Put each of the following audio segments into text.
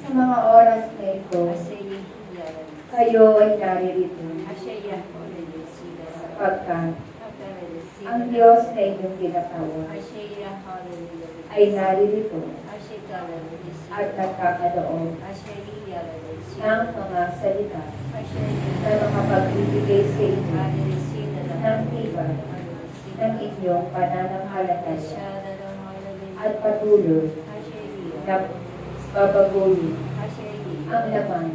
Sa mga oras na ito, kayo ay naririto sapagkat ang Diyos na inyong pinatawa ay naririto at nagkakaloob ng mga salita na makapagbibigay sa inyo ng tibay ng inyong pananampalataya at patuloy na babaguhin ang laman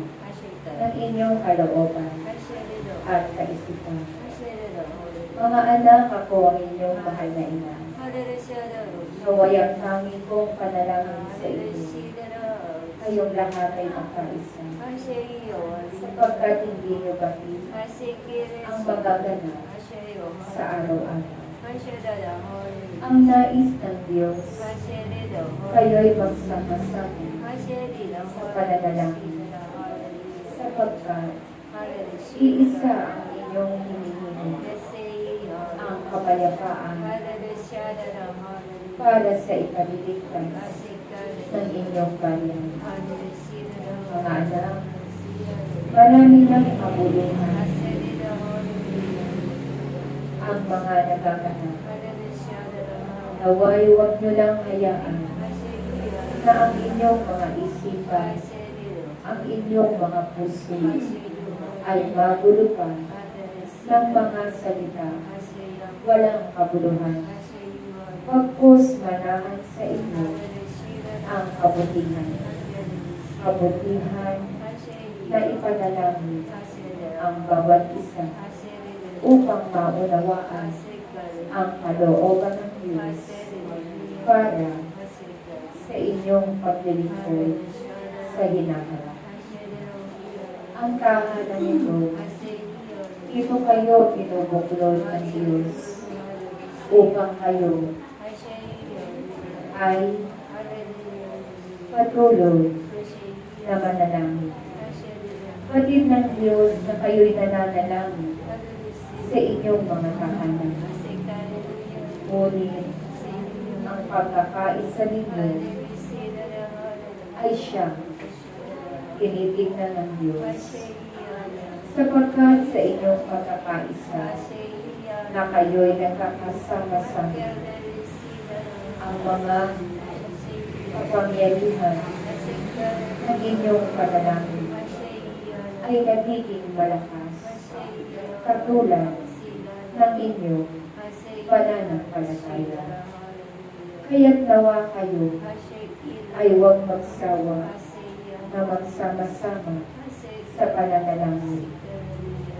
ng inyong kalooban at kaisipan. Mga anak, ako ang inyong mahal na ina. Naway ang tanging kong panalangin sa inyo. Kayong lahat ay magkaisa. Sapagkat hindi niyo bakit ang magaganap sa araw-araw. Ang nais ng Diyos, kayo'y magsama-sama sa pananalangin. Sapagkat iisa ang inyong hinihingi, ang kapayapaan para sa ikaliligtas ng inyong bayan. Mga anak, marami ng kabuluhan ang mga nagaganap. Naway huwag niyo lang hayaan na ang inyong mga isipan, ang inyong mga puso ay magulupan ng mga salita walang kabuluhan. Pagpus manahan sa inyo ang kabutihan. Kabutihan na ipanalangin ang bawat isa upang maunawaan ang kalooban ng Diyos para sa inyong paglilingkod sa hinaharap. Ang kahanan nito, ito kayo pinubuklod ng Diyos upang kayo ay patuloy na manalangin. Patid ng Diyos na kayo'y nananalangin sa inyong mga tahanan. Ngunit ang pagkakaisa ninyo ay siyang tinitignan ng Diyos. Sapagkat sa inyong pagkakaisa na kayo'y nagkakasama-sama ang mga kapangyarihan ng inyong panalangin ay nagiging malakas katulad ng inyong pananampalataya. Kaya't nawa kayo ay huwag magsawa na magsama-sama sa pananalangin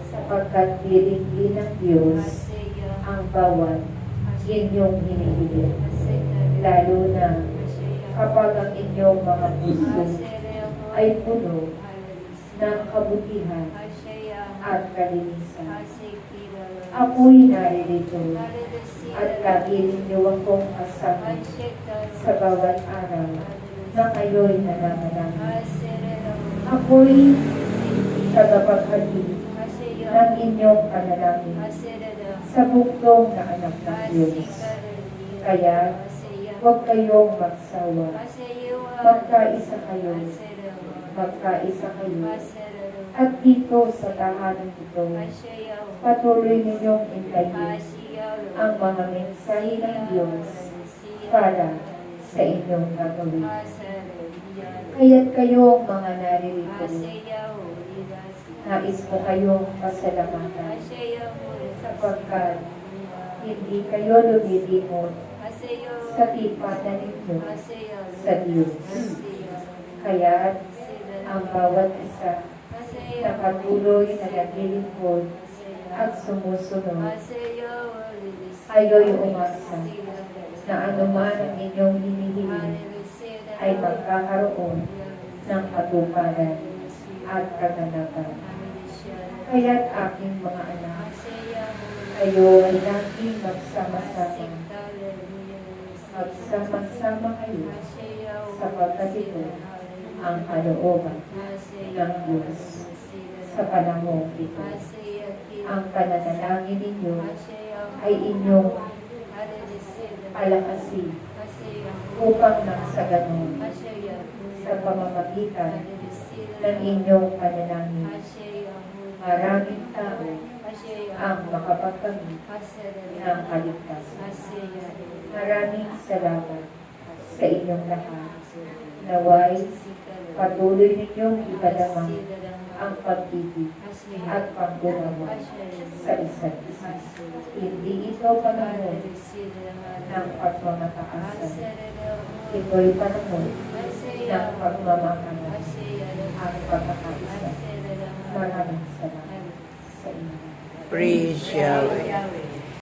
sapagkat diligin ng Diyos ang bawat inyong hinihiling lalo na kapag ang inyong mga puso ay puno ng kabutihan at kalinisan. Ako'y naririto at lagi ninyo akong kasama sa bawat araw na kayo'y nananalangin. Ako'y tagapaghatid ng inyong panalangin sa buktong na anak ng Diyos. Kaya, huwag kayong magsawa. Magkaisa kayo. Magkaisa kayo. At dito sa tahanan ito, patuloy ninyong intayin ang mga mensahe ng Diyos para sa inyong gagawin. Kaya't kayo mga naririto, nais ko kayong pasalamatan sapagkat hindi kayo lumilimot sa tipatan ninyo sa Diyos. Kaya ang bawat isa na patuloy na naglilingkod at sumusunod, kayo'y umasa na anuman ang inyong hinihiling ay magkakaroon ng katuparan at kaganapan. Kaya't aking mga anak, kayo ay laging magsama-sama. Magsama-sama kayo sapagkat ito ang kalooban ng Diyos sa panahon ito. Ang pananalangin ninyo ay inyong palakasin upang nang sa ganon sa pamamagitan ng inyong panalangin. Maraming tao ang makapagkamit ng kaligtasan. Maraming salamat sa inyong lahat. Naway, patuloy ninyong ipadama ang pag-ibig at paggunawa sa isa't isa. Hindi ito panahon ng pagmamataasan. Ito'y panahon ng pagmamakalan at pagkakaisa. Maraming salamat sa inyo. Praise Yahweh.